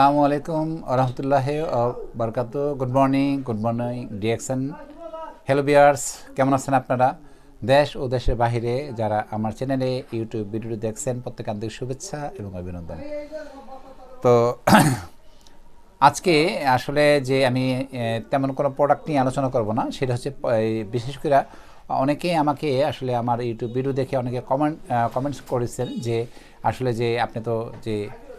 আসসালামু আলাইকুম রহমতুল্লাহ বরকাত গুড মর্নিং গুড মর্নিং ডিএকশন হ্যালো বিয়ার্স কেমন আছেন আপনারা? দেশ ও দেশের বাহিরে যারা আমার চ্যানেলে ইউটিউব ভিডিও দেখছেন প্রত্যেক আন্তরিক শুভেচ্ছা এবং অভিনন্দন। তো, আজকে আসলে যে আমি তেমন কোনো প্রোডাক্ট নিয়ে আলোচনা করব না, সেটা হচ্ছে বিশেষ করে অনেকেই আমাকে আসলে আমার ইউটিউব ভিডিও দেখে অনেকে কমেন্ট কমেন্টস করেছেন যে, আসলে যে আপনি তো যে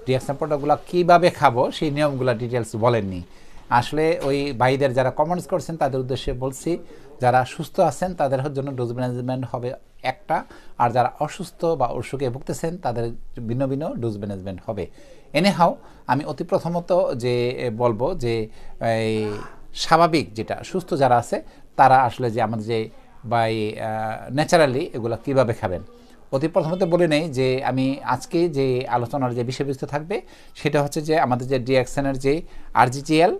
রিয়াকশন প্রোডাক্টগুলো কীভাবে খাব, সেই নিয়মগুলো ডিটেলস বলেননি। আসলে ওই ভাইদের যারা কমেন্টস করছেন, তাদের উদ্দেশ্যে বলছি, যারা সুস্থ আছেন, তাদের জন্য ডোজ ম্যানেজমেন্ট হবে একটা, আর যারা অসুস্থ বা অসুখে ভুগতেছেন, তাদের ভিন্ন ভিন্ন ডোজ ম্যানেজমেন্ট হবে। এনিহাও আমি অতি প্রথমত যে বলব যে, এই স্বাভাবিক যেটা, সুস্থ যারা আছে, তারা আসলে যে আমাদের যে বা ন্যাচারালি এগুলো কীভাবে খাবেন। অতি প্রথমত বলে নেই যে আমি আজকে যে আলোচনার যে বিষয়বস্তু থাকবে, সেটা হচ্ছে যে আমাদের যে ডিএক্সেনের যে আরজিজিএল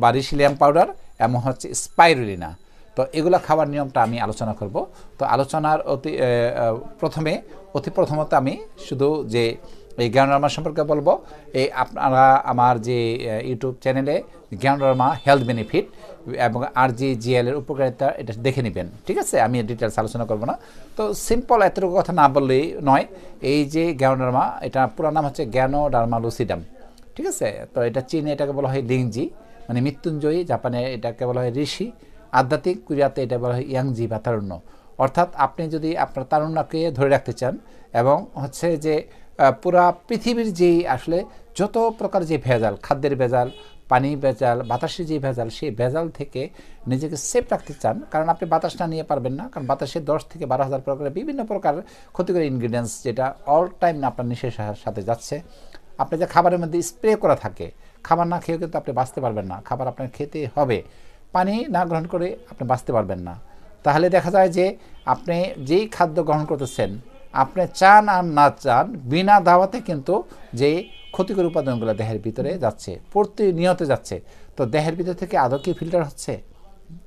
বা রিসিলিয়াম পাউডার এমন হচ্ছে স্পাইরুলিনা, তো এগুলো খাওয়ার নিয়মটা আমি আলোচনা করব। তো আলোচনার অতি প্রথমে, অতি প্রথমত আমি শুধু যে এই জ্ঞানরামা সম্পর্কে বলব, এই আপনারা আমার যে ইউটিউব চ্যানেলে জ্ঞানরামা হেলথ বেনিফিট এবং আর জি জিএল এর উপকারিতা এটা দেখে নেবেন। ঠিক আছে? আমি ডিটেলস আলোচনা করব না। তো সিম্পল এতটুকু কথা না বললেই নয়। এই যে জ্ঞানরামা এটা পুরো নাম হচ্ছে জ্ঞানো ডার্মা লুসিডাম ঠিক আছে? তো এটা চীনে এটাকে বলা হয় লিংজি মানে মৃত্যুঞ্জয়ী, জাপানে এটাকে বলা হয় ঋষি। আধ্যাত্মিক কোরিয়াতে এটা বলা হয় ইয়াংজি বা তারুণ্য। অর্থাৎ আপনি যদি আপনার তারুণ্যকে ধরে রাখতে চান এবং হচ্ছে যে পুরা পৃথিবীর যেই আসলে যত প্রকার যে ভেজাল, খাদ্যের ভেজাল পানি ভেজাল, বাতাসে যে ভেজাল, সেই ভেজাল থেকে নিজেকে সেফ রাখতে চান। কারণ আপনি বাতাসটা নিয়ে পারবেন না। কারণ বাতাসে দশ থেকে বারো হাজার প্রকারের বিভিন্ন প্রকার ক্ষতিকর ইনগ্রিডিয়েন্টস যেটা অল টাইম আপনার নিঃশ্বাসের সাথে যাচ্ছে। আপনি যে খাবারের মধ্যে স্প্রে করা থাকে, খাবার না খেয়েও কিন্তু আপনি বাঁচতে পারবেন না। খাবার আপনার খেতে হবে। পানি না গ্রহণ করে আপনি বাঁচতে পারবেন না। তাহলে দেখা যায় যে আপনি যেই খাদ্য গ্রহণ করতেছেন, আপনি চান আর না চান, বিনা দাওয়াতে কিন্তু যে ক্ষতিকর উপাদানগুলো দেহের ভিতরে যাচ্ছে, প্রতিনিয়ত যাচ্ছে। তো দেহের ভিতর থেকে আদৌ কি ফিল্টার হচ্ছে?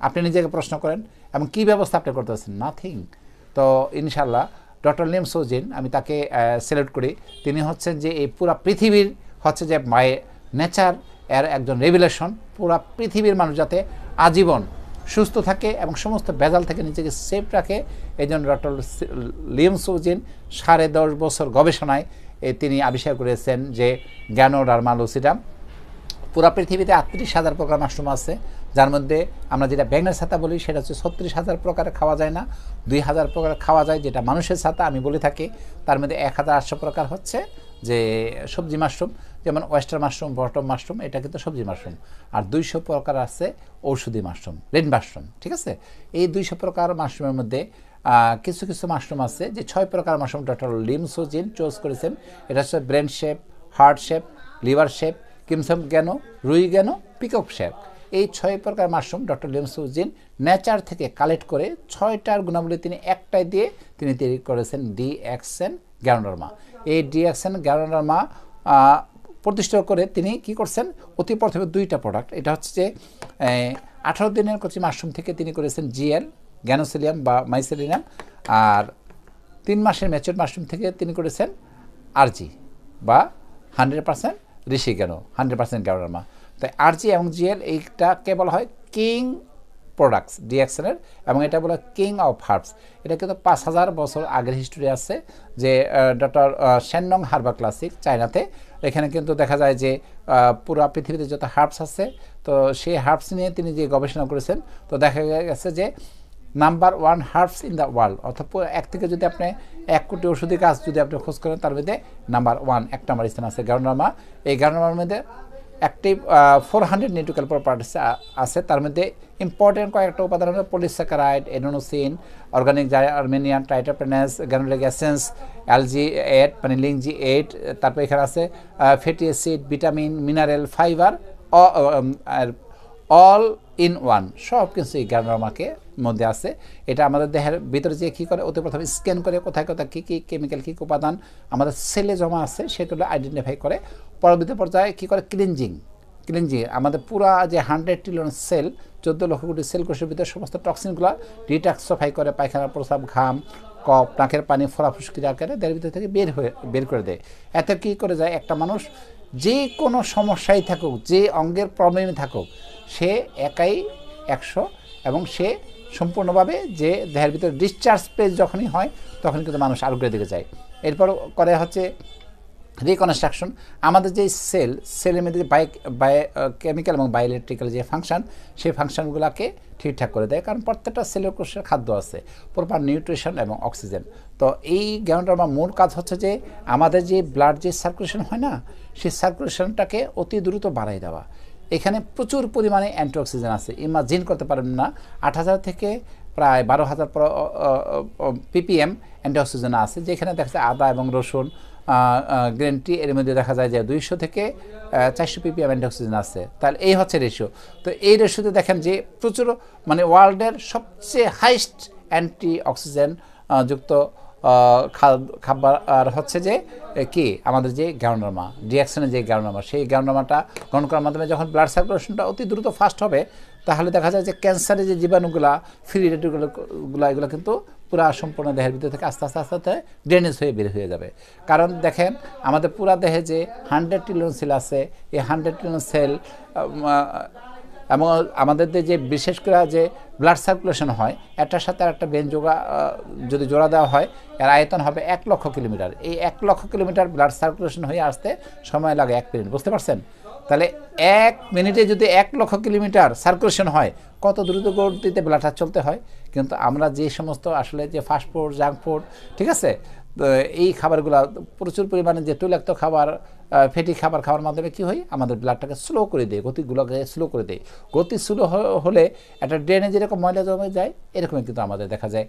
আপনি নিজেকে প্রশ্ন করেন, এবং কি ব্যবস্থা আপনি করতে করতেছেন নাথিং তো ইনশাল্লাহ ডক্টর লিম সোজিন, আমি তাকে সিলেক্ট করি। তিনি হচ্ছেন যে এই পুরা পৃথিবীর, হচ্ছে যে মায়ে নেচার, এর একজন রেভুলেশন পুরা পৃথিবীর মানুষ যাতে আজীবন সুস্থ থাকে এবং সমস্ত ভেজাল থেকে নিজেকে সেফ রাখে। এই জন্য ডক্টর লিম সোজিন সাড়ে দশ বছর গবেষণায় তিনি আবিষ্কার করেছেন যে জ্ঞানো ডার্মালোসিডাম পুরা পৃথিবীতে আটত্রিশ হাজার প্রকার মাশরুম আছে, যার মধ্যে আমরা যেটা ব্যাঙের ছাতা বলি সেটা হচ্ছে ছত্রিশ হাজার প্রকার খাওয়া যায় না, দুই হাজার প্রকার খাওয়া যায় যেটা মানুষের ছাতা, আমি বলে থাকি। তার মধ্যে এক হাজার আটশো প্রকার হচ্ছে যে সবজি মাশরুম, যেমন ওয়েস্টার মাশরুম, বটম মাশরুম, এটা কিন্তু সবজি মাশরুম। আর দুইশো প্রকার আছে ঔষধি মাশরুম রেড মাশরুম, ঠিক আছে? এই দুইশো প্রকার মাশরুমের মধ্যে কিছু কিছু মাশরুম আছে যে ছয় প্রকার মাশরুম ডক্টর লিমসোজিন চুজ করেছেন। এটা হচ্ছে brain shape, heart shape, liver shape, কিমসম জ্ঞান রুই জ্ঞান পিকক শেপ। এই ছয় প্রকার mushroom doctor Lim Siew Jin nature থেকে কালেক্ট করে ছয়টার গুণাবলী তিনি একটাই দিয়ে তিনি তৈরি করেছেন ডি এক্সেন গ্যানোডার্মা এই ডি এক্সেন গ্যানোডার্মা প্রতিষ্ঠা করে তিনি কি করছেন? অতি প্রথমে দুইটা প্রোডাক্ট এটা হচ্ছে যে আঠারো দিনের কচি মাশরুম থেকে তিনি করেছেন জিএল গ্যানোসিলিয়াম বা মাইসেলিনাম আর তিন মাসের ম্যাচুর মাশরুম থেকে তিনি করেছেন আরজি বা হান্ড্রেড পার্সেন্ট ঋষি কেন? হান্ড্রেড পার্সেন্ট গ্যাওরামা তাই আরজি এবং জিএল এইটাকে বলা হয়? কিং প্রোডাক্টস ডিএক্সেলের এবং এটা বলা কিং অফ হার্বস। এটা কিন্তু পাঁচ হাজার বছর আগের হিস্টোরি আছে যে ডক্টর শ্যানং হার্বা ক্লাসিক চায়নাতে। এখানে কিন্তু দেখা যায় যে পুরো পৃথিবীতে যত হার্বস আছে, তো সেই হার্বস নিয়ে তিনি যে গবেষণা করেছেন, তো দেখা গেছে যে number one herbs in the world. অর্থাৎ এক থেকে যদি আপনি এক কোটি ওষুধি গাছ যদি আপনি খোঁজ করেন, তার মধ্যে নাম্বার ওয়ান এক নাম্বার স্থান আছে গারোনামা। এই গারোনামার মধ্যে একটি ফোর হান্ড্রেড নিউট্রিক্যাল প্রপার্টিস আছে। তার মধ্যে ইম্পর্টেন্ট কয়েকটা উপাদান হলো পলিস্যাকারাইড এনোনোসিন অর্গানিক আর্মেনিয়ান ট্রাইটোপেনাস গ্যানোলিক অ্যাসেন্স অ্যালজি এইট মানে লিংজি এইট তারপর এখানে আছে fatty acid vitamin mineral fibre all in one, সব কিছু এই গ্যানোরামাকে মধ্যে আছে। এটা আমাদের দেহের ভিতরে যে কী করে? অতি প্রথমে স্ক্যান করে কোথায় কোথায় কী কী কেমিক্যাল কী উপাদান আমাদের সেলে জমা আছে, সেগুলো আইডেন্টিফাই করে। পরবর্তী পর্যায়ে কী করে? ক্লিনজিং ক্লিনজিং আমাদের পুরা যে হান্ড্রেড ট্রিলিয়ন সেল চোদ্দ লক্ষ কোটি সেল কোষের ভিতরে সমস্ত টক্সিনগুলো ডিটক্সিফাই করে পায়খানা প্রস্রাব, ঘাম কপ, নাকের পানি, ফোলা ফুসকির আকারে দেহের ভিতর থেকে বের হয়ে, বের করে দেয়। এতে কী করে যায়? একটা মানুষ যে কোনো সমস্যায় থাকুক, যে অঙ্গের প্রবলেমে থাকুক, সে একাই একশো এবং সে সম্পূর্ণভাবে যে দেহের ভিতরে ডিসচার্জ পেজ যখনই হয় তখন কিন্তু মানুষ আরোগ্যের দিকে যায়। এরপর করে হচ্ছে রিকনস্ট্রাকশন আমাদের যে সেল সেলের মধ্যে বাই বাই কেমিক্যাল এবং বায়োইলেকট্রিক্যাল যে ফাংশন সেই ফাংশনগুলোকে ঠিকঠাক করে দেয়। কারণ প্রত্যেকটা সেলের কোষের খাদ্য আছে প্রপার নিউট্রিশন এবং অক্সিজেন তো এই জ্ঞানটার আমার মূল কাজ হচ্ছে যে, আমাদের যে ব্লাড যে সার্কুলেশন হয় না, সেই সার্কুলেশনটাকে অতি দ্রুত বাড়াই দেওয়া। এখানে প্রচুর পরিমাণে অ্যান্টিঅক্সিজেন আছে। ইমাজিন করতে পারেন না, আট হাজার থেকে প্রায় বারো হাজার পিপিএম অ্যান্টিঅক্সিজেন আছে, যেখানে দেখা যায় আদা এবং রসুন গ্রিন টি এর মধ্যে দেখা যায় যে দুইশো থেকে চারশো পিপিএম অ্যান্টিঅক্সিজেন আছে। তাহলে এই হচ্ছে রেশিও। তো এই রেশিওতে দেখেন যে প্রচুর মানে ওয়ার্ল্ডের সবচেয়ে হাইস্ট অ্যান্টি অক্সিজেন যুক্ত খাবার, আর হচ্ছে যে কি? আমাদের যে গ্যাউন্ডারমা ডিএকশনের যে গ্যাউন্ডারমা সেই গ্যাউন্ডারমাটা গ্রহণ করার মাধ্যমে যখন ব্লাড সার্কুলেশনটা অতি দ্রুত ফাস্ট হবে তাহলে দেখা যায় যে ক্যান্সারের যে জীবাণুগুলা ফ্রি রেডিগুলো এগুলো কিন্তু পুরা সম্পূর্ণ দেহের ভিতর থেকে আস্তে আস্তে আস্তে আস্তে ড্রেনেজ হয়ে বের হয়ে যাবে। কারণ দেখেন, আমাদের পুরা দেহে যে হান্ড্রেড ট্রিলিয়ন সেল আছে, এই হান্ড্রেড ট্রিলিয়ন সেল এবং আমাদের যে বিশেষ করে যে ব্লাড সার্কুলেশন হয় একটার সাথে আর একটা বেন যোগা যদি জোড়া দেওয়া হয়, এর আয়তন হবে এক লক্ষ কিলোমিটার। এই এক লক্ষ কিলোমিটার ব্লাড সার্কুলেশন হয়ে আসতে সময় লাগে এক মিনিট বুঝতে পারছেন? তাহলে এক মিনিটে যদি এক লক্ষ কিলোমিটার সার্কুলেশন হয়, কত দ্রুত গতিতে ব্লাডটা চলতে হয়? কিন্তু আমরা যে সমস্ত আসলে যে ফাস্টফুড জাঙ্ক ফুড ঠিক আছে? এই খাবারগুলো প্রচুর পরিমাণে যে তৈলাক্ত খাবার ফেটি খাবার খাওয়ার মাধ্যমে কি হয়? আমাদের ব্লাডটাকে স্লো করে দেয়, গতিগুলোকে স্লো করে দেয়। গতি স্লো হলে একটা ড্রেনে যেরকম ময়লা জমে যায়, এরকমই কিন্তু আমাদের দেখা যায়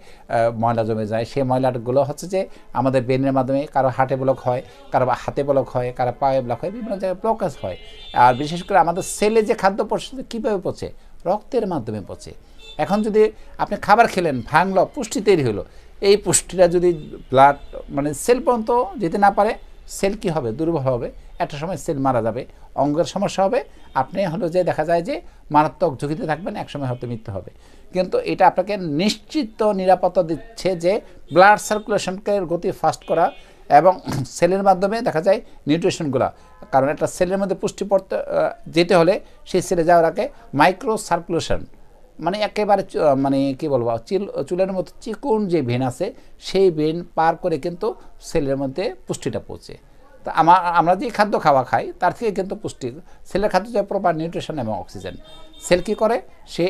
ময়লা জমে যায়। সেই ময়লাগুলো হচ্ছে যে আমাদের ব্রেনের মাধ্যমে কারও হাটে ব্লক হয়, কারও হাতে ব্লক হয়, কারও পায়ে ব্লক হয়, বিভিন্ন জায়গায় ব্লকেজ হয়। আর বিশেষ করে আমাদের সেলে যে খাদ্য পচে কীভাবে পচে? রক্তের মাধ্যমে পচে। এখন যদি আপনি খাবার খেলেন, ভাঙলো, পুষ্টি তৈরি হলো এই পুষ্টিটা যদি ব্লাড মানে সেল পর্যন্ত যেতে না পারে সেল কী হবে? দুর্বল হবে। একটা সময় সেল মারা যাবে। অঙ্গের সমস্যা হবে। আপনি হলো যে দেখা যায় যে মারাত্মক ঝুঁকিতে থাকবেন একসময় হয়তো মৃত্যু হবে। কিন্তু এটা আপনাকে নিশ্চিত নিরাপত্তা দিচ্ছে যে ব্লাড সার্কুলেশনকে গতি ফাস্ট করা এবং সেলের মাধ্যমে দেখা যায় নিউট্রিশনগুলো কারণ একটা সেলের মধ্যে পুষ্টি পড়তে যেতে হলে সেই সেলে যাওয়ার আগে মাইক্রো সার্কুলেশন মানে একেবারে মানে কি বলব, চিল, চুলের মতো চিকুন যে ভেন আছে, সেই ভেন পার করে কিন্তু সেলের মধ্যে পুষ্টিটা পৌঁছে। তা আমার আমরা যে খাদ্য খাওয়া খাই, তার থেকে কিন্তু পুষ্টি। সেলের খাদ্য যে প্রপার নিউট্রিশন এবং অক্সিজেন সেল কী করে? সে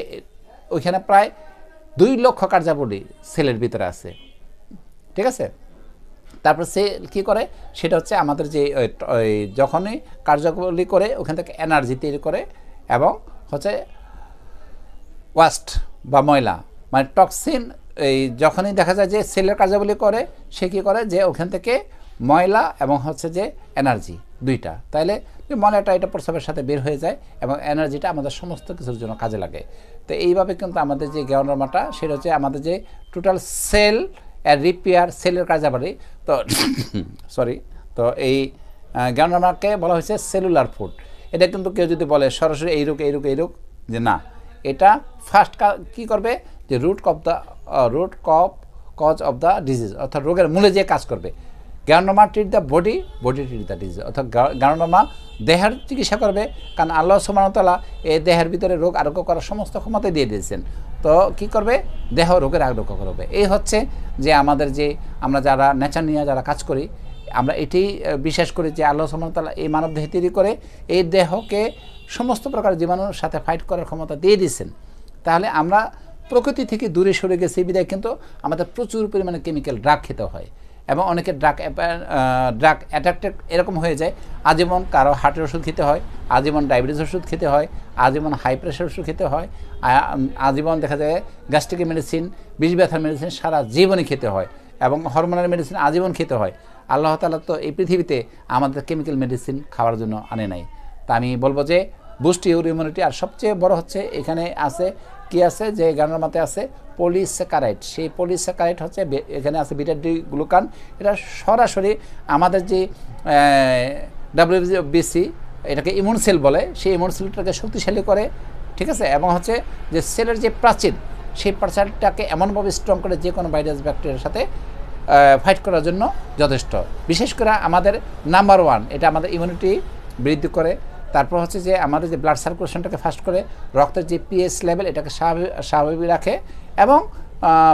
ওইখানে প্রায় দুই লক্ষ কার্যাবলী সেলের ভিতরে আছে। ঠিক আছে? তারপর সে কী করে? সেটা হচ্ছে আমাদের যে যখনই কার্যকরী করে, ওখান থেকে এনার্জি তৈরি করে এবং হচ্ছে ওয়াস্ট বা ময়লা মানে টক্সিন এই যখনই দেখা যায় যে সেলের কার্যাবলী করে, সে কী করে? যে ওখান থেকে ময়লা এবং হচ্ছে যে এনার্জি দুইটা। তাইলে ময়লাটা এটা প্রস্রাবের সাথে বের হয়ে যায় এবং এনার্জিটা আমাদের সমস্ত কিছুর জন্য কাজে লাগে। তো এইভাবে কিন্তু আমাদের যে গ্যাওনরমাটা সেটা হচ্ছে আমাদের যে টোটাল সেল রিপেয়ার সেলের কার্যাবলী। তো সরি তো এই গ্যাওনরমাকে বলা হয়েছে সেলুলার ফুড এটা কিন্তু কেউ যদি বলে সরাসরি এই রোগ এই রোগ এই রোগ, যে না এটা ফার্স্ট কি করবে? যে রুট অফ দ্য রুট কপ কজ অফ দ্য ডিজিজ অর্থাৎ রোগের মূলে যে কাজ করবে। গ্যানোমা treat the body body treat the disease অর্থাৎ গ্যানোমা দেহের চিকিৎসা করবে, কারণ আল্লাহ সুমানতলা এই দেহের ভিতরে রোগ আরোগ্য করার সমস্ত ক্ষমতা দিয়ে দিয়েছেন। তো কি করবে? দেহ রোগের আরোগ্য করবে। এই হচ্ছে যে আমাদের যে আমরা যারা নেচার নিয়ে যারা কাজ করি আমরা এটাই বিশ্বাস করি যে আল্লাহ সুমানতলা এই মানব দেহ তৈরি করে এই দেহকে সমস্ত প্রকার জীবাণুর সাথে ফাইট করার ক্ষমতা দিয়ে দিয়েছেন। তাহলে আমরা প্রকৃতি থেকে দূরে সরে গেছি বিদায়, কিন্তু আমাদের প্রচুর পরিমাণে কেমিক্যাল ড্রাগ খেতে হয় এবং অনেকে ড্রাগ ড্রাগ অ্যাট্রাক্টেড এরকম হয়ে যায়। আজীবন কারও হার্টের ওষুধ খেতে হয়, আজীবন ডায়াবেটিস ওষুধ খেতে হয়, আজীবন হাই প্রেশার ওষুধ খেতে হয় আজীবন দেখা যায় গ্যাস্ট্রিকের মেডিসিন বিষ ব্যথার মেডিসিন সারা জীবনই খেতে হয় এবং হরমোনাল মেডিসিন আজীবন খেতে হয়। আল্লাহ তালা তো এই পৃথিবীতে আমাদের কেমিক্যাল মেডিসিন খাওয়ার জন্য আনে নাই। তা আমি বলব যে বুস্ট ইউর ইমিউনিটি আর সবচেয়ে বড় হচ্ছে এখানে আছে, কি আছে? যে গানের মাতে আছে পলিস্যাকারাইট সেই পলিস্যাকারাইট হচ্ছে এখানে আছে বিটা ডি গ্লুকান এটা সরাসরি আমাদের যে ডাব্লিউবিসি এটাকে ইমিউন সেল বলে, সেই ইমিউন সেলটাকে শক্তিশালী করে, ঠিক আছে? এবং হচ্ছে যে সেলের যে প্রাচীর, সেই প্রাচীরটাকে এমনভাবে স্ট্রং করে যে কোনো ভাইরাস ব্যাকটেরিয়ার সাথে ফাইট করার জন্য যথেষ্ট। বিশেষ করে আমাদের নাম্বার ওয়ান এটা আমাদের ইমিউনিটি বৃদ্ধি করে। তারপর হচ্ছে যে আমাদের যে ব্লাড সার্কুলেশনটাকে ফাস্ট করে, রক্তের যে পিএস লেভেল এটাকে স্বাভাবিক স্বাভাবিক রাখে। এবং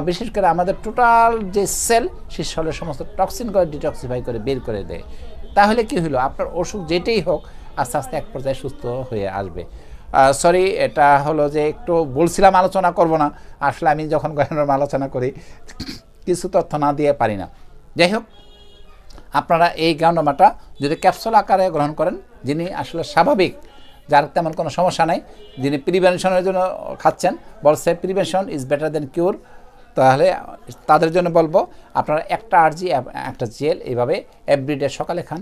বিশেষ করে আমাদের টোটাল যে সেল সেই সমস্ত টক্সিন করে ডিটক্সিফাই করে, বের করে দেয়। তাহলে কি হলো? আপনার অসুখ যেটাই হোক, আস্তে আস্তে এক পর্যায়ে সুস্থ হয়ে আসবে। সরি এটা হলো যে একটু বলছিলাম আলোচনা করব না। আসলে আমি যখন গয়নার আলোচনা করি কিছু তথ্য না দিয়ে পারি না। যাই হোক, আপনারা এই গ্যান্ডোমাটা যদি ক্যাপসুল আকারে গ্রহণ করেন, যিনি আসলে স্বাভাবিক, যার তেমন কোনো সমস্যা নাই, যিনি প্রিভেনশনের জন্য খাচ্ছেন বলছে prevention is better than cure তাহলে তাদের জন্য বলব, আপনারা একটা আরজি একটা জেল এইভাবে এভরিডে সকালে খান,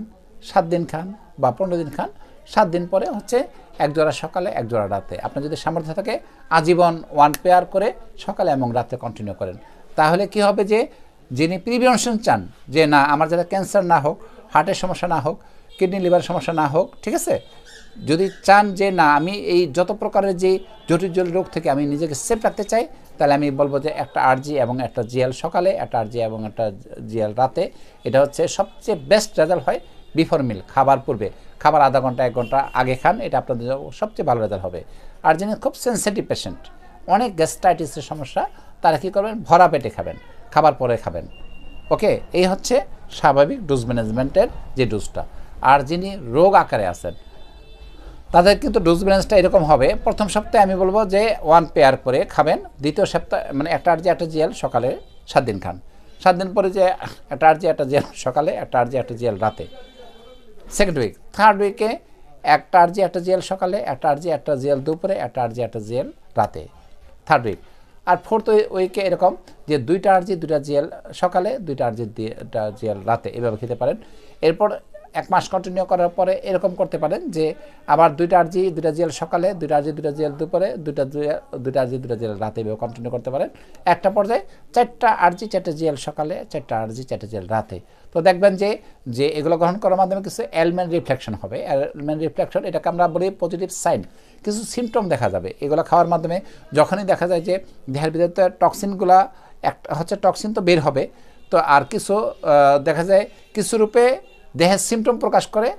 সাত দিন খান বা পনেরো দিন খান, সাত দিন পরে হচ্ছে এক জোড়া সকালে, এক জোড়া রাতে। আপনার যদি সামর্থ্য থাকে, আজীবন ওয়ান পেয়ার করে সকালে এবং রাতে কন্টিনিউ করেন। তাহলে কি হবে যে যিনি প্রিভেনশন চান, যে না, আমার যাতে ক্যান্সার না হোক হার্টের সমস্যা না হোক কিডনি লিভার সমস্যা না হোক, ঠিক আছে? যদি চান যে না, আমি এই যত প্রকারের যে জটিল জটিল রোগ থেকে আমি নিজেকে সেফ রাখতে চাই, তাহলে আমি বলব যে একটা আরজি এবং একটা জিএল সকালে, একটা আরজি এবং একটা জিএল রাতে। এটা হচ্ছে সবচেয়ে বেস্ট রেজাল্ট হয় বিফোর মিল খাবার পূর্বে। খাবার আধা ঘণ্টা, এক ঘণ্টা আগে খান, এটা আপনাদের সবচেয়ে ভালো রেজাল্ট হবে। আর যিনি খুব সেন্সিটিভ পেশেন্ট অনেক গ্যাস্ট্রাইটিসের সমস্যা তারা কী করবেন? ভরা পেটে খাবেন, খাবার পরে খাবেন। ওকে? এই হচ্ছে স্বাভাবিক ডোজ ম্যানেজমেন্টের যে ডোজটা। আর যিনি রোগ আকারে আছেন, তাদের কিন্তু ডোজ ব্যালেন্সটা এরকম হবে। প্রথম সপ্তাহে আমি বলব যে ওয়ান পেয়ার করে খাবেন। দ্বিতীয় সপ্তাহে মানে একটা আর্জি একটা জিএল সকালে সাত দিন খান। সাত দিন পরে যে একটা আর্জি একটা জিএল সকালে, একটা আর্জি একটা জিএল রাতে। সেকেন্ড উইক, থার্ড উইকে একটা আরজি একটা জেল সকালে, একটা আর্জি একটা জেল দুপুরে, একটা আর্জি একটা জেল রাতে। থার্ড উইক আর ফোর্থ উইকে এরকম যে দুইটা আরজি দুইটা জিএল সকালে দুইটা আরজি দুইটা জিএল রাতে এভাবে খেতে পারেন। এরপর এক মাস কন্টিনিউ করার পরে এরকম করতে পারেন যে আবার দুইটা আর্জি, দুইটা জেল সকালে, দুইটা আরজি, দুইটা জেল দুপুরে, দুইটা দুই- দুইটা আরজি, দুইটা জেল রাতে এভাবে কন্টিনিউ করতে পারেন। একটা পর্যায়ে চারটা আর্জি, চারটে জেল সকালে, চারটা আর্জি, চারটে জেল রাতে। তো দেখবেন যে যে এগুলো গ্রহণ করার মাধ্যমে কিছু এলমেন্ট রিফ্লেকশন হবে। এলমেন্ট রিফ্লেকশন এটাকে আমরা বলি পজিটিভ সাইন কিছু সিমটম দেখা যাবে। এগুলো খাওয়ার মাধ্যমে যখনই দেখা যায় যে দেহের ভিতরে টক্সিনগুলা একটা হচ্ছে টক্সিন তো বের হবে। তো আর কিছু দেখা যায় কিছু রূপে দেহের সিমটম প্রকাশ করে,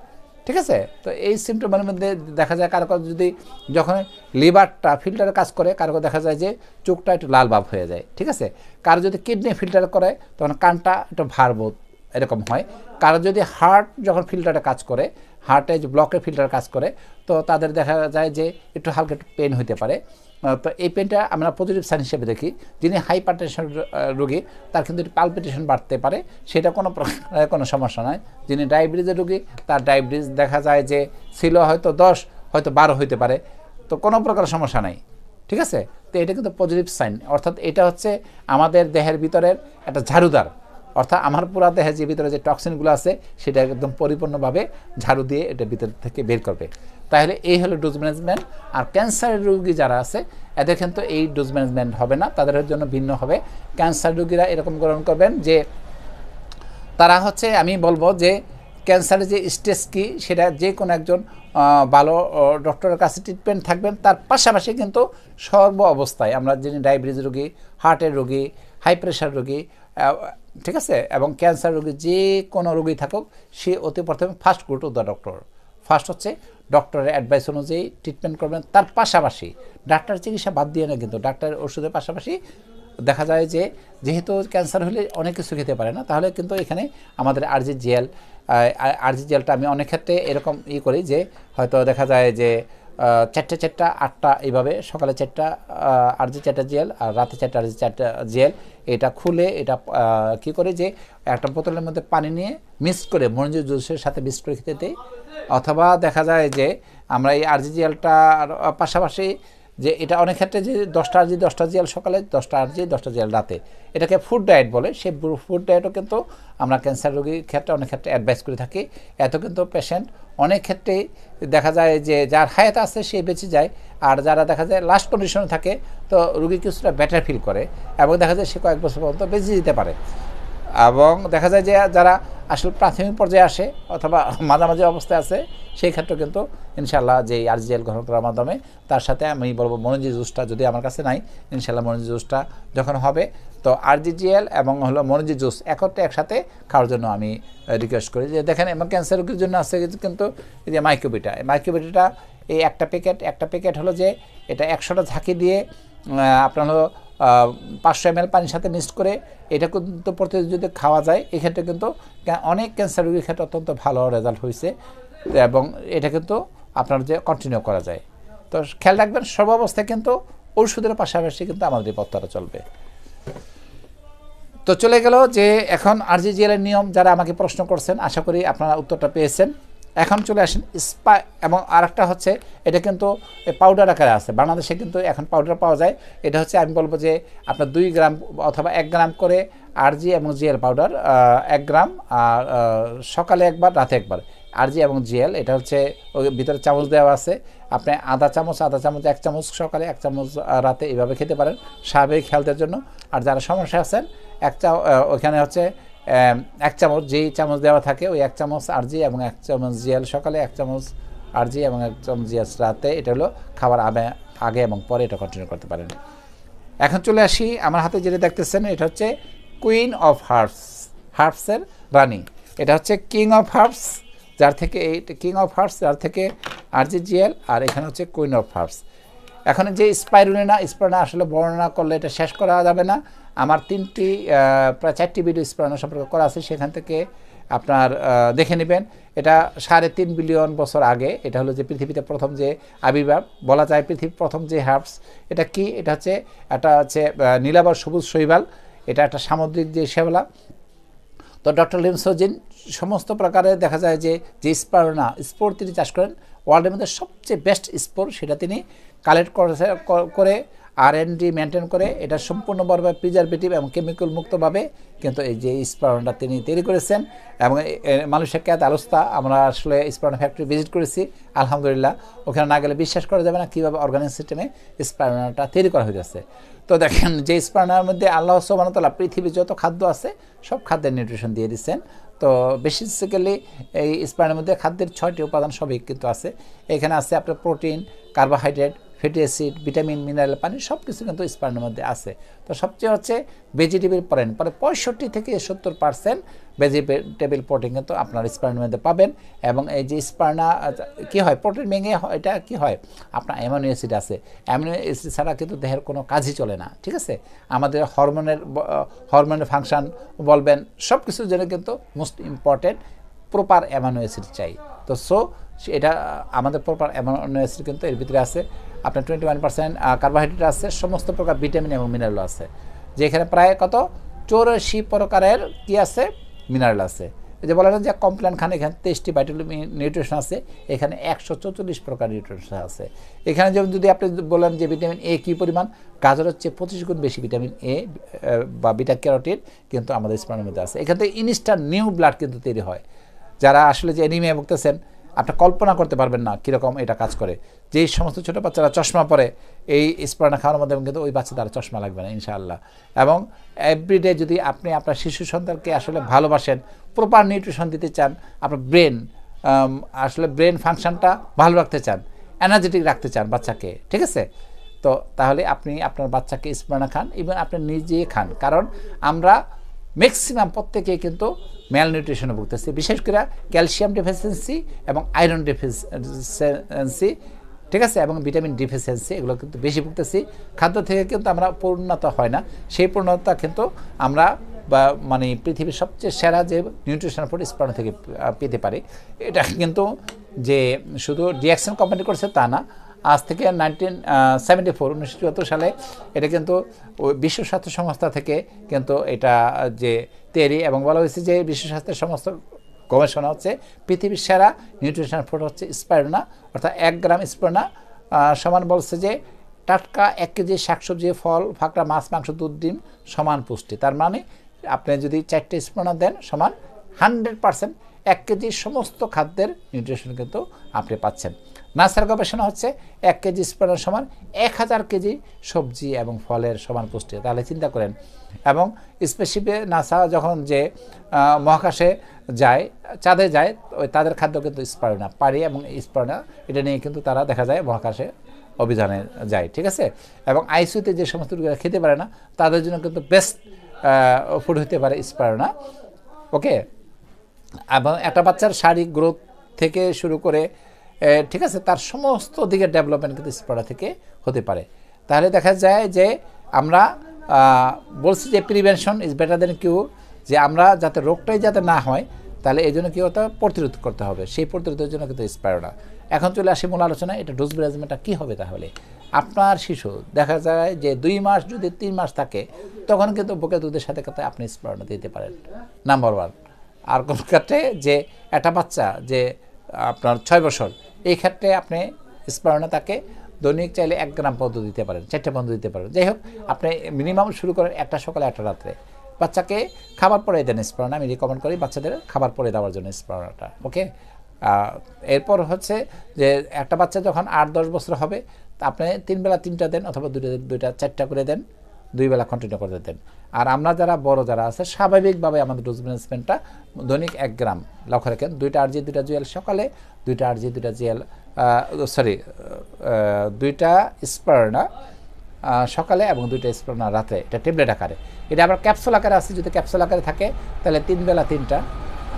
ঠিক আছে? তো এই সিমটমের মধ্যে দেখা যায় কারও যদি যখন লিভারটা ফিল্টারে কাজ করে, কারও কারও দেখা যায় যে চোখটা একটু লাল ভাব হয়ে যায়, ঠিক আছে? কারও যদি কিডনি ফিল্টার করে, তখন কানটা একটু ভারবোধ এরকম হয়। কারও যদি হার্ট যখন ফিল্টারে কাজ করে হার্টে যে ব্লকের ফিল্টার কাজ করে। তো তাদের দেখা যায় যে একটু হালকা একটু পেন হতে পারে। তো এই পেনটা আমরা পজিটিভ সাইন হিসেবে দেখি। যিনি হাইপার টেনশন রোগী, তার কিন্তু পালপিটেশন বাড়তে পারে। সেটা কোনো প্রকারের কোনো সমস্যা নয় যিনি ডায়াবেটিসের রোগী, তার ডায়াবেটিস দেখা যায় যে ছিল হয়তো দশ, হয়তো বারো হইতে পারে। তো কোনো প্রকার সমস্যা নাই। ঠিক আছে? তো এটা কিন্তু পজিটিভ সাইন অর্থাৎ এটা হচ্ছে আমাদের দেহের ভিতরের একটা ঝাড়ুদার। অর্থাৎ আমার পুরা দেহে যে ভিতরে যে টক্সিনগুলো আছে, সেটা একদম পরিপূর্ণভাবে ঝাড়ু দিয়ে এটা ভিতর থেকে বের করবে। তাহলে এই হলো ডোজ ম্যানেজমেন্ট আর ক্যান্সারের রোগী যারা আছে, এদের কিন্তু এই ডোজ ম্যানেজমেন্ট হবে না, তাদের জন্য ভিন্ন হবে। ক্যান্সার রোগীরা এরকম গ্রহণ করবেন যে, তারা হচ্ছে, আমি বলব যে ক্যান্সারের যে স্টেজ কি, সেটা যে কোনো একজন ভালো ডক্টরের কাছে ট্রিটমেন্ট থাকবেন। তার পাশাপাশি কিন্তু সর্ব অবস্থায় আমরা যিনি ডায়াবেটিস রোগী হার্টের রোগী হাই প্রেশার রোগী ঠিক আছে? এবং ক্যান্সার রোগী যে কোনো রোগী থাকুক, সে অতি প্রথমে first go to the doctor first হচ্ছে ডক্টরের অ্যাডভাইস অনুযায়ী ট্রিটমেন্ট করবেন। তার পাশাপাশি ডাক্তার চিকিৎসা বাদ দিয়ে না কিন্তু ডাক্তারের ওষুধের পাশাপাশি দেখা যায় যে, যেহেতু ক্যান্সার হলে অনেক কিছু খেতে পারে না, তাহলে কিন্তু এখানে আমাদের আরজি জেল আরজি জেলটা আমি অনেক ক্ষেত্রে এরকম ই করি যে, হয়তো দেখা যায় যে চারটে চারটা, আটটা এইভাবে, সকালে চারটা আরজি চারটা জেল আর রাতে চারটা আরজি চারটা জেল। এটা খুলে, এটা কি করে যে একটা বোতলের মধ্যে পানি নিয়ে মিক্স করে মরিচ জুসের সাথে মিক্স করে খেতে দিই অথবা দেখা যায় যে আমরা এই আরজি জেলটার পাশাপাশি যে এটা অনেক ক্ষেত্রে যে দশটা আরজি, দশটা জিয়াল সকালে, দশটা আরজি, দশটা জিয়াল রাতে। এটাকে ফুড ডায়েট বলে। সেই ফুড ডায়েটও কিন্তু আমরা ক্যান্সার রোগীর ক্ষেত্রে অনেক ক্ষেত্রে অ্যাডভাইস করে থাকি। এত কিন্তু পেশেন্ট অনেক ক্ষেত্রেই দেখা যায় যে যার হায়াত আছে সে বেঁচে যায়। আর যারা দেখা যায় লাস্ট কন্ডিশনে থাকে, তো রুগী কিছুটা বেটার ফিল করে। এবং দেখা যায় সে কয়েক বছর পর্যন্ত বেঁচে যেতে পারে। এবং দেখা যায় যে যারা আসলে প্রাথমিক পর্যায়ে আসে অথবা মাঝামাঝি অবস্থায় আছে, সেই ক্ষেত্রে কিন্তু ইনশাল্লাহ যে আরজিএল গ্রহণ করার মাধ্যমে তার সাথে আমি বলব মনোজি জুসটা যদি আমার কাছে নাই ইনশাল্লাহ মনোজি জুসটা যখন হবে, তো আরজিজিএল এবং হলো মনোজি জুস একত্রে একসাথে খাওয়ার জন্য আমি রিকোয়েস্ট করি। যে দেখেন এবং ক্যান্সার রোগীর জন্য আছে কিন্তু এই যে মাইক্রোবিটা এই মাইক্রোবিটাটা এই একটা প্যাকেট একটা প্যাকেট হলো যে এটা একশোটা ঝাঁকি দিয়ে আপনার হলো পাঁচশো এম পানির সাথে মিক্সড করে এটা কিন্তু প্রতিদিন যদি খাওয়া যায়। এক্ষেত্রে কিন্তু অনেক ক্যান্সার রোগীর ক্ষেত্রে অত্যন্ত ভালো রেজাল্ট হয়েছে এবং এটা কিন্তু আপনার যে কন্টিনিউ করা যায়। তো খেয়াল রাখবেন, সব অবস্থায় কিন্তু ওষুধের পাশাপাশি কিন্তু আমাদের পথটা চলবে। তো চলে গেল যে এখন আরজিজিএল এর নিয়ম যারা আমাকে প্রশ্ন করছেন, আশা করি আপনারা উত্তরটা পেয়েছেন। এখন চলে আসেন স্পা এবং আরেকটা হচ্ছে, এটা কিন্তু পাউডার আকারে আছে। বাংলাদেশে কিন্তু এখন পাউডার পাওয়া যায়। এটা হচ্ছে আমি বলব যে আপনার দুই গ্রাম অথবা এক গ্রাম করে আরজি এবং জিএল পাউডার এক গ্রাম, আর সকালে একবার, রাতে একবার। আরজি এবং জিএল এটা হচ্ছে ওই ভিতরে চামচ দেওয়া আছে। আপনি আধা চামচ আধা চামচ, এক চামচ সকালে, এক চামচ রাতে এইভাবে খেতে পারেন স্বাভাবিক হেলথের জন্য। আর যারা সমস্যা আছেন, এক চা ওখানে হচ্ছে এক চামচ যেই চামচ দেওয়া থাকে, ওই এক চামচ আরজি এবং এক চামচ জিএল, সকালে এক চামচ আরজি এবং এক চামচ জিএল, রাতে। এটা হলো খাবার আগে আগে এবং পরে এটা কন্টিনিউ করতে পারেন। এখন চলে আসি, আমার হাতে যেটা দেখতেছেন, এটা হচ্ছে কুইন অফ হার্বস হার্বসের রানী এটা হচ্ছে কিং অফ হার্বস যার থেকে এই কিং অফ হার্বস যার থেকে আরজিজিএল আর এখানে হচ্ছে কুইন অফ হার্বস এখন যে স্পাইরুলিনা স্পাইরুলিনা আসলে বর্ণনা করলে এটা শেষ করা যাবে না। আমার তিনটি প্রায় চারটি ভিডিও স্পাইরুলিনা সম্পর্কে করা আছে, সেখান থেকে আপনার দেখে নেবেন। এটা সাড়ে তিন বিলিয়ন বছর আগে, এটা হলো যে পৃথিবীতে প্রথম যে আবির্ভাব, বলা যায় পৃথিবীর প্রথম যে হার্বস। এটা কি? এটা হচ্ছে এটা হচ্ছে নীলাবর সবুজ শৈবাল। এটা একটা সামুদ্রিক যে শ্যাবলা তো ডক্টর লিমসোজিন, সমস্ত প্রকারে দেখা যায় যে যে স্পার না স্পোর তিনি চাষ করেন ওয়ার্ল্ডের মধ্যে সবচেয়ে বেস্ট স্পোর সেটা তিনি কালেক্ট করে আর এন ডি মেনটেন করে। এটা সম্পূর্ণভাবে প্রিজারভেটিভ এবং কেমিক্যাল মুক্তভাবে কিন্তু এই যে স্পারনটা তিনি তৈরি করেছেন এবং মানুষের ক্যাত আলোস্তা আমরা আসলে স্পারন ফ্যাক্টরি ভিজিট করেছি, আলহামদুলিল্লাহ। ওখানে না গেলে বিশ্বাস করা যাবে না কীভাবে অর্গানিক সিস্টেমে স্পারনাটা তৈরি করা হয়েছে তো দেখেন যে স্পারনার মধ্যে আল্লাহ সোবানতলা পৃথিবীর যত খাদ্য আছে, সব খাদ্যের নিউট্রিশন দিয়ে দিচ্ছেন। তো বেসিক্যালি এই স্পাইনের মধ্যে খাদ্যের ছয়টি উপাদান সবই কিন্তু আছে। এখানে আছে আপনার protein carbohydrate fatty acid vitamin mineral পানি সব কিছু কিন্তু স্পার্নের মধ্যে আছে। তো সবচেয়ে হচ্ছে ভেজিটেবল প্রোটিন পরে পঁয়ষট্টি থেকে সত্তর পার্সেন্ট ভেজিটেবল প্রোটিন কিন্তু আপনার স্পার্নের মধ্যে পাবেন এবং এই যে স্পার্না কী হয়? প্রোটিন ভেঙে এটা কি হয়? আপনার অ্যামিনো অ্যাসিড আছে। অ্যামিনো অ্যাসিড ছাড়া কিন্তু দেহের কোনো কাজই চলে না, ঠিক আছে? আমাদের হরমোনের হরমোনের ফাংশন বলবেন সব কিছুর জন্য কিন্তু most important proper amino acid চাই। তো সো এটা আমাদের প্রপার অ্যামানো অ্যাসিড কিন্তু এর ভিতরে আছে। আপনার টোয়েন্টি ওয়ান পার্সেন্ট কার্বোহাইড্রেট আছে, সমস্ত প্রকার ভিটামিন এবং মিনারেল আছে। যেখানে প্রায় কত? চৌরাশি প্রকারের কি আছে? মিনারেল আছে। যে বলা যে কমপ্লেন খান, এখানে তেইশটি ভাইটামিন নিউট্রিশন আছে, এখানে একশো চৌচল্লিশ প্রকার নিউট্রিশন আছে। এখানে যেমন যদি আপনি বলেন যে ভিটামিন এ কী পরিমাণ? গাজর হচ্ছে পঁচিশ গুণ বেশি ভিটামিন এ বা বিটা ক্যারোটিন কিন্তু আমাদের স্পার্নের মধ্যে আছে। এখান থেকে ইনস্ট্যান্ট নিউ ব্লাড কিন্তু তৈরি হয়। যারা আসলে যে এনিমিয়া ভুগতেছেন আপনি কল্পনা করতে পারবেন না কীরকম এটা কাজ করে। যেই সমস্ত ছোটো বাচ্চারা চশমা পরে, এই স্প্রানা খাওয়ার মাধ্যমে কিন্তু ওই বাচ্চাদের আর চশমা লাগবে না, ইনশাআল্লাহ। এবং এভরিডে যদি আপনি আপনার শিশু সন্তানকে আসলে ভালোবাসেন প্রপার নিউট্রিশন দিতে চান, আপনার ব্রেন আসলে ব্রেন ফাংশনটা ভালো রাখতে চান এনার্জেটিক রাখতে চান বাচ্চাকে, ঠিক আছে? তো তাহলে আপনি আপনার বাচ্চাকে স্প্রানা খান ইভেন আপনি নিজে খান। কারণ আমরা ম্যাক্সিমাম প্রত্যেকেই কিন্তু ম্যাল নিউট্রিশনে ভুগতেছে। বিশেষ করে ক্যালসিয়াম ডেফিসিয়েন্সি এবং আয়রন ডেফিসিয়েন্সি ঠিক আছে? এবং ভিটামিন ডিফিসিয়েন্সি এগুলো কিন্তু বেশি ভুগতেছি। খাদ্য থেকে কিন্তু আমরা পূর্ণতা হয় না। সেই পূর্ণতা কিন্তু আমরা বা মানে পৃথিবীর সবচেয়ে সেরা যে নিউট্রিশন ফুড স্পার্ন থেকে পেতে পারি। এটা কিন্তু যে শুধু ডিএকশন কোম্পানি করছে তা না আজ থেকে নাইনটিন সেভেন্টি ফোর উনিশশো চুয়াত্তর সালে এটা কিন্তু বিশ্ব স্বাস্থ্য সংস্থা থেকে কিন্তু এটা যে তৈরি এবং বলা হয়েছে যে বিশ্ব স্বাস্থ্যের সমস্ত গবেষণা হচ্ছে পৃথিবীর সেরা নিউট্রিশন ফুড হচ্ছে স্পাইরোনা অর্থাৎ এক গ্রাম স্পাইরোনা সমান বলছে যে টাটকা এক কেজি শাকসবজি, ফল ফাঁকড়া মাছ, মাংস, দুধ, ডিম সমান পুষ্টি। তার মানে আপনি যদি চারটে স্পাইরোনা দেন সমান হান্ড্রেড পার্সেন্ট এক কেজি সমস্ত খাদ্যের নিউট্রিশন কিন্তু আপনি পাচ্ছেন। নাসার গবেষণা হচ্ছে এক কেজি স্পার্মের সমান এক হাজার কেজি সবজি এবং ফলের সমান পুষ্টি। তাহলে চিন্তা করেন। এবং স্পেসিফিক নাসা যখন যে মহাকাশে যায়, চাঁদে যায়, ওই তাদের খাদ্য কিন্তু স্পার্না পারি এবং স্পার্না, এটা নিয়ে কিন্তু তারা দেখা যায় মহাকাশে অভিযানে যায়, ঠিক আছে? এবং আইসিউতে যে সমস্ত রোগীরা খেতে পারে না, তাদের জন্য কিন্তু বেস্ট ফুড হতে পারে স্পার্না ওকে এবং একটা বাচ্চার শারীরিক গ্রোথ থেকে শুরু করে ঠিক আছে, তার সমস্ত দিকের ডেভেলপমেন্ট কিন্তু স্পার্না থেকে হতে পারে। তাহলে দেখা যায় যে আমরা বলছি যে prevention is better than cure যে আমরা যাতে রোগটাই যাতে না হয়, তাহলে এই জন্য কী হতে হবে? প্রতিরোধ করতে হবে। সেই প্রতিরোধের জন্য কিন্তু স্পায়োনা এখন চলে আসি মূল আলোচনা, এটা ডোজ ম্যানেজমেন্টটা কী হবে তাহলে? আপনার শিশু, দেখা যায় যে দুই মাস যদি তিন মাস থাকে, তখন কিন্তু বুকে দুধের সাথে সাথে আপনি স্পায়োনা দিতে পারেন। নাম্বার ওয়ান আর কোন ক্ষেত্রে যে একটা বাচ্চা যে আপনার ছয় বছর। এই ক্ষেত্রে আপনি স্পায়োনা তাকে দৈনিক চাইলে এক গ্রাম পর্যন্ত দিতে পারেন, চারটে পর্যন্ত দিতে পারেন। যাই হোক, আপনি মিনিমাম শুরু করেন একটা সকালে একটা রাত্রে। বাচ্চাকে খাবার পরে দেন স্পারনা আমি রিকমেন্ড করি বাচ্চাদের খাবার পরে দেওয়ার জন্য স্পারনাটা ওকে এরপর হচ্ছে যে একটা বাচ্চা যখন আট দশ বছর হবে, আপনি তিন বেলা তিনটা দেন অথবা দুইটা দুইটা, চারটা করে দেন। দুই বেলা কন্টিনিউ করে দেন আর আমরা যারা বড় যারা আছে, স্বাভাবিকভাবে আমাদের ডোজ ম্যানেজমেন্টটা দৈনিক এক গ্রাম। লক্ষ্য রাখেন, দুইটা আরজি দুইটা জুয়েল সকালে দুইটা আরজি দুইটা জুয়েল সরি দুইটা স্পারনা সকালে এবং দুইটা স্প্রোনা রাতে। এটা ট্যাবলেট আকারে। এটা আবার ক্যাপসুল আকারে আছে, যদি ক্যাপসুল আকারে থাকে, তাহলে তিন বেলা তিনটা।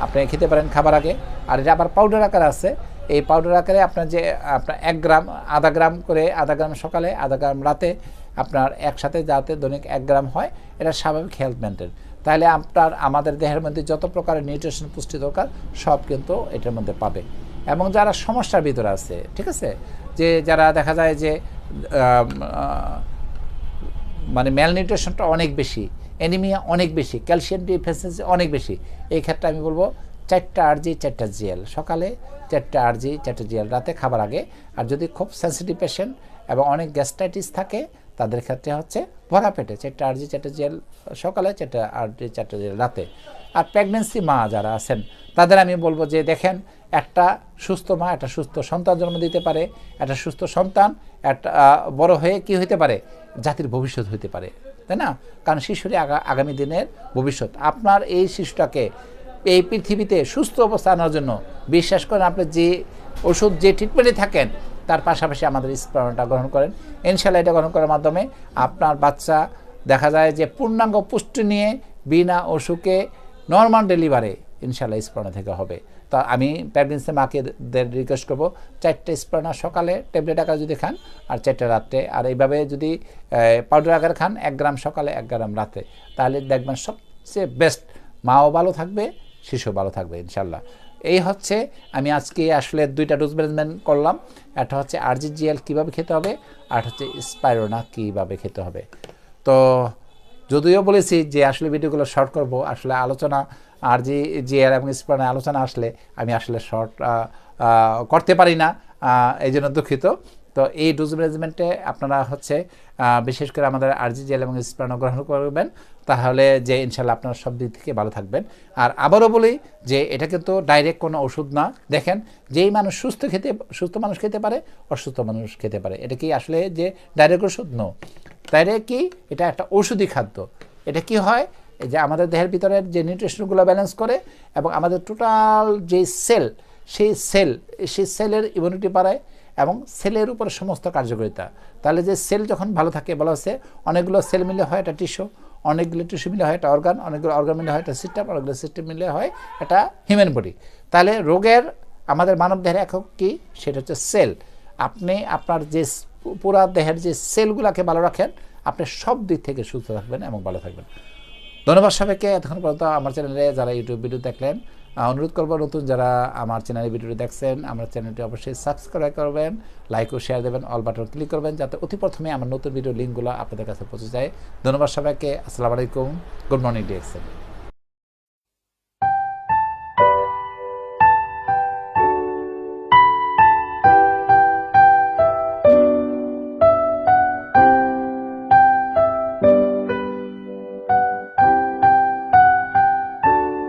আপনি খেতে পারেন খাবার আগে। আর এটা আবার পাউডার আকারে আছে। এই পাউডার আকারে আপনার যে, আপনার এক গ্রাম, আধা গ্রাম করে আধা গ্রাম সকালে, আধা গ্রাম রাতে আপনার একসাথে যাতে দৈনিক এক গ্রাম হয়, এটা স্বাভাবিক হেলথ মেনটেন তাহলে আপনার, আমাদের দেহের মধ্যে যত প্রকারের নিউট্রিশন পুষ্টি দরকার, সব কিন্তু এটার মধ্যে পাবে। এবং যারা সমস্যার ভিতরে আছে, ঠিক আছে? যে যারা দেখা যায় যে মানে ম্যালনিউট্রিশনটা অনেক বেশি অ্যানিমিয়া অনেক বেশি ক্যালসিয়াম ডিফিসিয়েন্সি অনেক বেশি, এই ক্ষেত্রে আমি বলব চারটা আরজি চারটা জিএল সকালে চারটা আরজি চারটা জিএল রাতে খাবার আগে। আর যদি খুব সেন্সিটিভ পেশেন্ট এবং অনেক গ্যাস্ট্রাইটিস থাকে তাদের ক্ষেত্রে হচ্ছে ভরা পেটে চারটা আরজি চারটা জিএল সকালে চারটা আরজি চারটা জিএল রাতে। আর প্রেগনেন্সি মা যারা আছেন, তাদের আমি বলব যে দেখেন, একটা সুস্থ মা, একটা সুস্থ সন্তান জন্ম দিতে পারে, একটা সুস্থ সন্তান, একটা বড় হয়ে কি হতে পারে? জাতির ভবিষ্যৎ হইতে পারে, তাই না? কারণ শিশুরই আগা, আগামী দিনের ভবিষ্যৎ। আপনার এই শিশুটাকে এই পৃথিবীতে সুস্থ অবস্থা আনার জন্য বিশ্বাস করেন, আপনি যে ওষুধ, যে ট্রিটমেন্টে থাকেন তার পাশাপাশি আমাদের স্প্রণটা গ্রহণ করেন। ইনশাল্লাহ এটা গ্রহণ করার মাধ্যমে আপনার বাচ্চা দেখা যায় যে পূর্ণাঙ্গ পুষ্টি নিয়ে বিনা অসুখে নর্মাল ডেলিভারি ইনশাল্লাহ স্প্রণা থেকে হবে। তা আমি প্রেগনেন্সি মাকে রিকোয়েস্ট করব, চারটে স্প্রণা সকালে ট্যাবলেট আকারে যদি খান আর চারটে রাত্রে। আর এইভাবে যদি পাউডার আকারে খান, এক গ্রাম সকালে, এক গ্রাম রাতে। তাহলে দেখবেন সবচেয়ে বেস্ট মাও ভালো থাকবে শিশু ভালো থাকবে ইনশাল্লাহ এই হচ্ছে আমি আজকে আসলে দুইটা ডোজ ম্যানেজমেন্ট করলাম। একটা হচ্ছে আরজিজিএল কীভাবে খেতে হবে, আর হচ্ছে স্পাইরোনা কীভাবে খেতে হবে। তো যদিও বলেছি যে আসলে ভিডিওগুলো শর্ট করব, আসলে আলোচনা আর জি আর এবং স্পানে আলোচনা আসলে আমি আসলে শর্ট করতে পারি না এই জন্য দুঃখিত। তো এই ডোজ ম্যানেজমেন্টে আপনারা হচ্ছে বিশেষ করে আমাদের আরজি জেল এবং স্প্রানো গ্রহণ করবেন। তাহলে যে ইনশাল্লাহ আপনারা সব দিক থেকে ভালো থাকবেন। আর আবারও বলি যে এটা কিন্তু ডাইরেক্ট কোনো ওষুধ না। দেখেন, যেই মানুষ সুস্থ খেতে, সুস্থ মানুষ খেতে পারে, অসুস্থ মানুষ খেতে পারে। এটা কি আসলে যে ডাইরেক্ট ওষুধ? নো তাইলে কি? এটা একটা ঔষধি খাদ্য। এটা কি হয়? যে আমাদের দেহের ভিতরের যে নিউট্রিশনগুলো ব্যালেন্স করে এবং আমাদের টোটাল যে সেল সেই সেল সেই সেলের ইমিউনিটি বাড়ায় এবং সেলের উপরে সমস্ত কার্যকারিতা। তাহলে যে সেল যখন ভালো থাকে, বলা হচ্ছে, অনেকগুলো সেল মিলে হয় একটা টিস্যু অনেকগুলো টিস্যু মিলে হয় একটা অর্গান অনেকগুলো অর্গান মিলে হয় একটা সিস্টেম অনেকগুলো সিস্টেম মিলে হয় একটা হিউম্যান বডি তাহলে রোগের আমাদের মানব দেহের একক কি? সেটা হচ্ছে সেল আপনি আপনার যে পুরা দেহের যে সেলগুলোকে ভালো রাখেন, আপনি সব দিক থেকে সুস্থ থাকবেন এবং ভালো থাকবেন। ধন্যবাদ সবাইকে। এতক্ষণ পর্যন্ত আমার চ্যানেলে যারা ইউটিউব ভিডিও দেখলেন অনুরোধ করব নতুন যারা আমার চ্যানেলে ভিডিও দেখছেন, আমার চ্যানেলটি অবশ্যই সাবস্ক্রাইব করবেন লাইক ও শেয়ার দেবেন অল বাটন ক্লিক করবেন, যাতে অতি প্রথমে আমার নতুন ভিডিও লিঙ্কগুলো আপনাদের কাছে পৌঁছে যায়। ধন্যবাদ সবাইকে, আসসালামু আলাইকুম গুড মর্নিং ডিএক্সেল